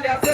trabalhar.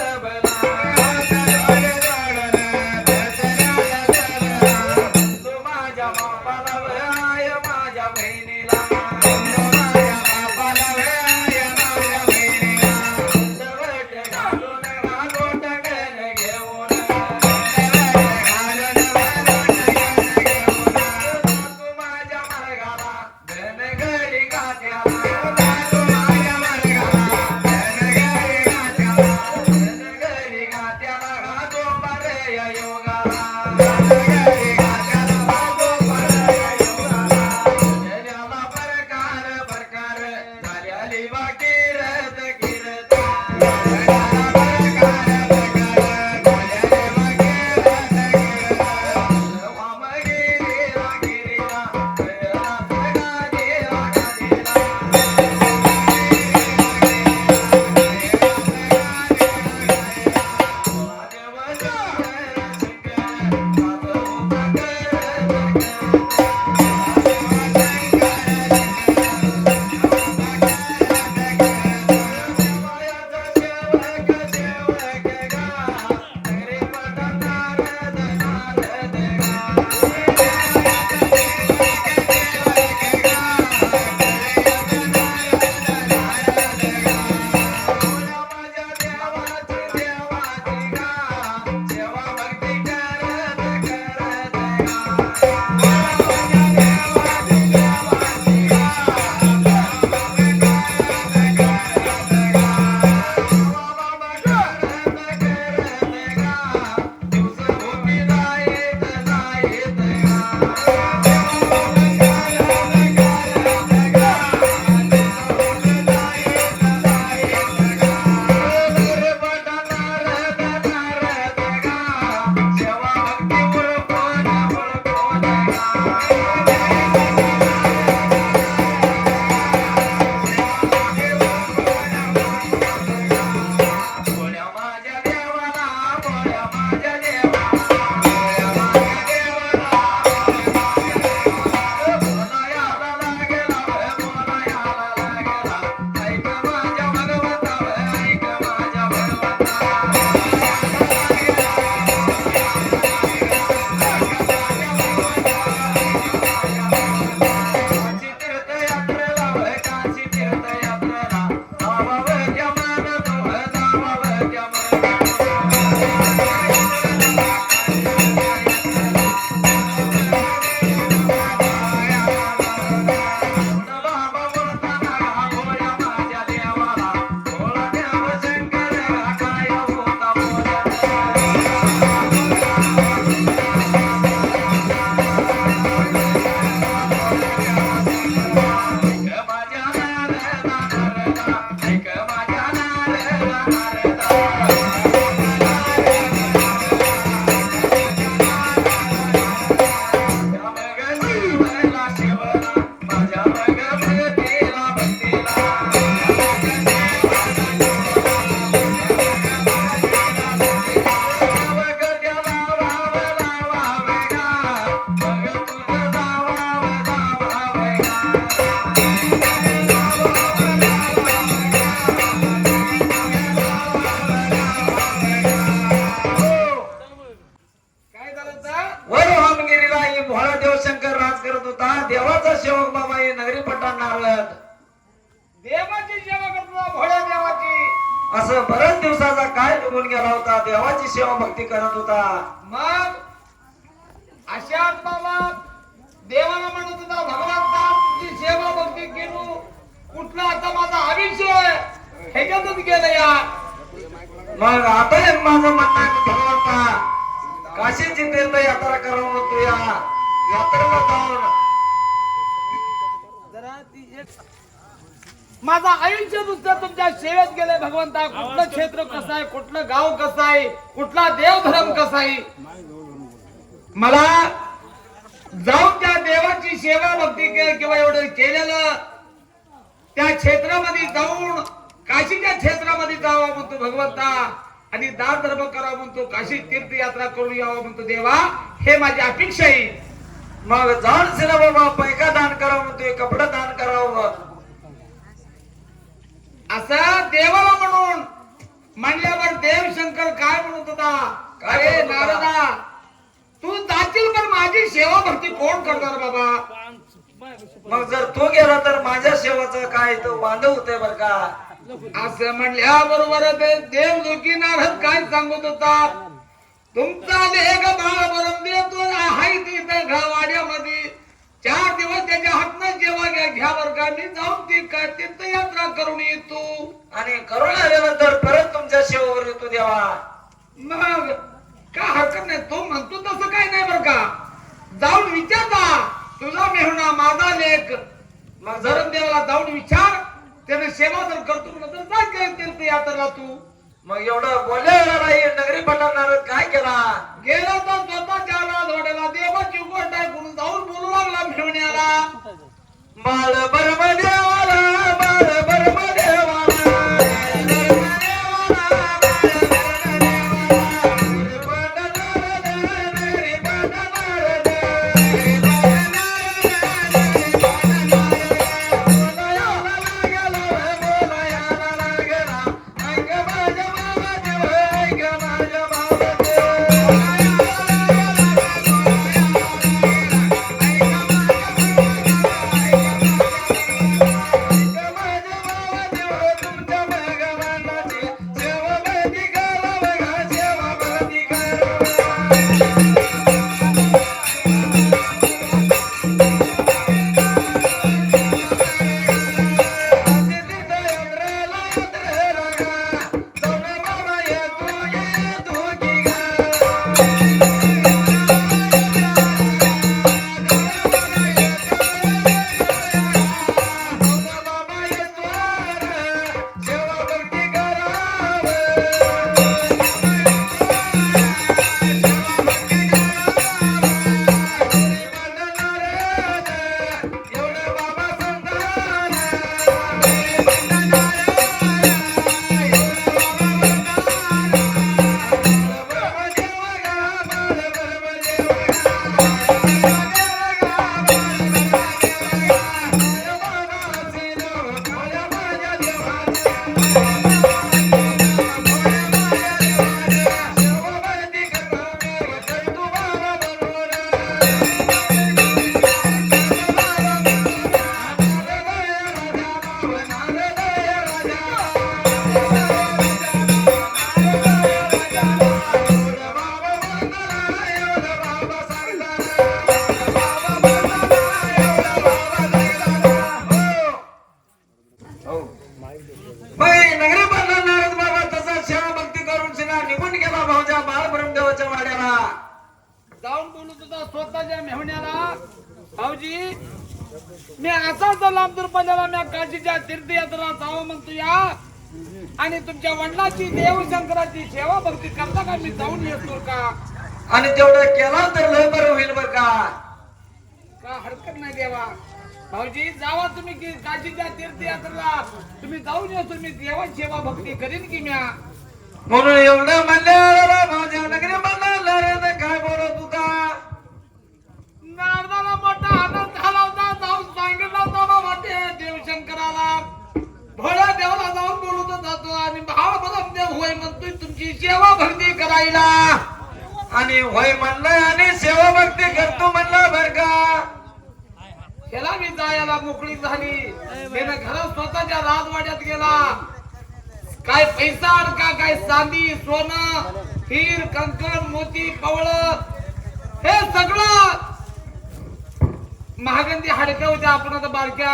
ह्याच्यातच गेलं या. मग आता माझं म्हणणं आहे की भगवंता काशीची तीर्थ यात्रा करावं म्हणतो या. यात्रेला जाऊन. माझं आयुष्य नुसतं तुमच्या सेवेत गेलंय भगवंता कुठलं क्षेत्र कसं आहे कुठलं गाव कसं आहे कुठला देवधर्म कसा आहे? मला जाऊन त्या देवाची सेवा भक्ती के- किंवा एवढं केलेलं त्या क्षेत्रामध्ये जाऊन काशीच्या क्षेत्रामध्ये जावं म्हणतो भगवंता. आणि दान धर्म करावा म्हणतो. काशी तीर्थयात्रा करून यावं म्हणतो देवा. हे माझी अपेक्षा आहे. मग जाऊन सिना बाबा पैका दान करावं म्हणतोय कपडे दान करावं. असं देवाला म्हणून म्हणल्यावर देव शंकर काय म्हणत होता? काय अरे? नारदा तू जाशील पण माझी सेवा भक्ती कोण करणार बाबा? मग जर तो गेला तर माझ्या सेवाचं काय? तो बांधव होतंय बर का? असं म्हणल्या बरोबर देव लोकी नारद काय सांगत होता? तुमचा लेख बाळ बरम देतो आहे तिथं गावाड्यामध्ये चार दिवस त्याच्या हातनं जेव्हा घ्या घ्या बर का मी जाऊन ती काय तीर्थयात्रा करून येतो. आणि करून आल्यानंतर परत तुमच्या सेवेवर येतो देवा. मग का हरकत नाही तो म्हणतो तसं काही नाही बर का. जाऊन विचारता तुझा मेहुणा माझा लेख. मग धरण देवाला जाऊन विचार त्याने सेवा जर करतो म्हणलं काय करेल काय तीर्थयात्रेला तू मग एवढं बोलायला नाही नगरी पटवणार काय केला गेला तर स्वतःच्या धोड्याला देवाची गोष्ट ऐकून जाऊन बोलू लागला मेहुण्याला बाळ बरम देवाला बाळ बरम देवाला. करता मी जाऊन येतो का? आणि तेवढं केला तर लय बरं होईल बर का? का हरकत नाही देवा. भाऊजी जावा तुम्ही की काशीच्या तीर्थयात्रेला. तुम्ही जाऊन या तुम्ही. देवा सेवा भक्ती करीन की म्या. म्हणून एवढं म्हणलं भाऊजी नगरी म्हणलं? नारद काय बोलत तुका नारदाला मोठा आनंद झाला होता. जाऊन सांगितलं होता वाटे देवशंकराला. भोळ्या देवाला जाऊन बोलत जातो आणि भाव बदम देव होय म्हणतोय तुमची सेवा भक्ती करायला. आणि होय म्हणलं आणि सेवा भक्ती करतो म्हणलं बर का. त्याला मी जायला मोकळी झाली. त्यानं घरात स्वतःच्या राजवाड्यात गेला. काय पैसा अडका काय चांदी सोनं हिर कंकण मोती पवळ हे सगळं महागंदी हाडक्या होत्या आपण आता बारक्या.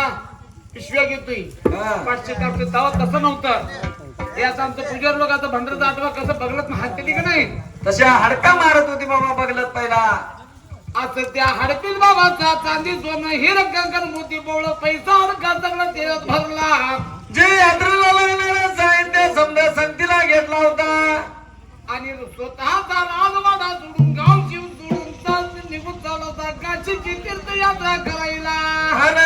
पिशव्या घेतोय. हा. पाचशे टाकतो तेव्हा तसं नव्हतं. हे आता आमचं पूजर लोक आता भंडारचा आठवा कसं बघलत हात दिली का नाही? तशा हडका मारत होती बाबा बघलत पहिला. असं त्या हडपील बाबाचा चांदी सोनं हिर कंकण मोती पवळ पैसा अडका सगळं त्याच्यात भरला. जे यात्रेला लागणारं साहित्य समजा संगतीला घेतला होता. आणि स्वतःचा राजवाडा सोडून गाव जीव सोडून निघून चालला होता काशीची तीर्थयात्रा करायला. हन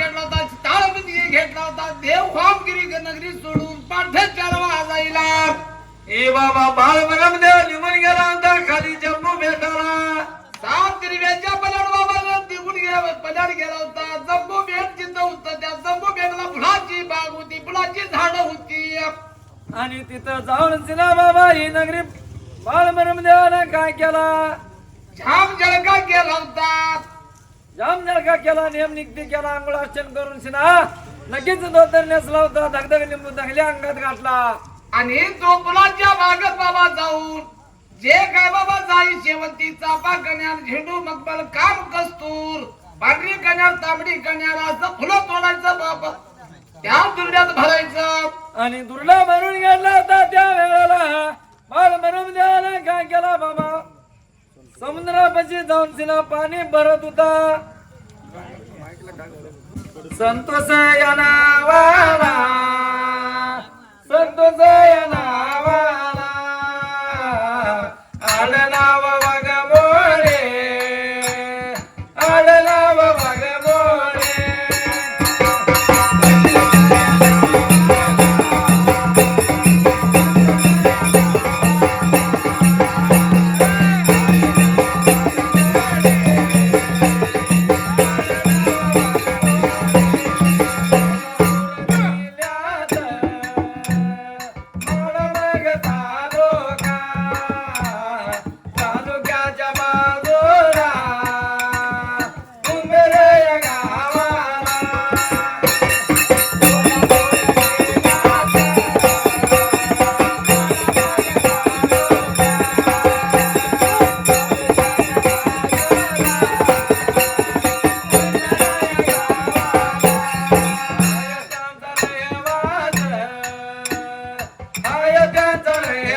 घेतला होता ताळबिंदी घेतला होता देव खामगिरी नगरी सोडून चार वाजायला ए बाबा बाळ देव निघून गेला होता खाली जम्मू भेटाला सात दिव्याच्या पलाड बाबाला निघून गेला गेला होता. जम्बो बेट जिथं होतं त्या जम्बो बेटला फुलाची बाग होती फुलाची झाडं होती. आणि तिथं जाऊन सिना बाबा ही नगरी बाळमरम देवानं काय केला? झाम जळका गेला होता. जाम जळका केला नियम निघती केला आंघोळ अर्चन करून सिना लगेच धोतर नेसला होता धगधग लिंबू दगल्या अंगात घातला. आणि तो फुलाच्या बागेत बाबा जाऊन जे काय बाबा जाई शेवंती चापा कण्यार झेंडू मकबल काम कस्तूर पांढरी कण्यार तांबडी कण्यार असं फुलं तोडायचं बाबा त्या दुर्ड्यात भरायचं. आणि दुर्ला भरून गेला होता त्या वेळेला. बाळमरम देवानं काय केला बाबा? समुद्रापाशी जाऊन तिला पाणी भरत होता. संतोष या नावाला संतोष या नावाला आलं नाव वागा Mario Cantone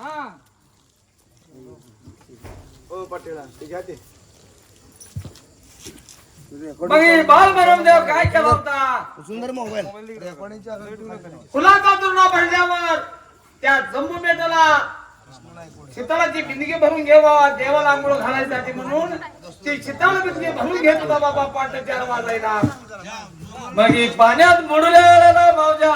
हा ओ पाटीला शीतळाची बिंदगी भरून घेवा देवाला आंघोळ घालायसाठी म्हणून ती शीतळ बिंदगी भरून घेत होता बाबा पाठ चार वाजायला. मग पाण्यात बुडल्या मावजा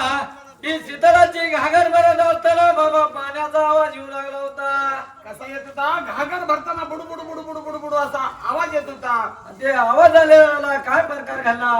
ही शीतळाची घागर भरत असताना बाबा पाण्याचा आवाज येऊ लागला होता. कसा येत होता? घागर भरताना बुडू बुडू बुडू बुडू बुडू बुडू असा आवाज येत होता. ते आवाज वेळेला काय प्रकार घालला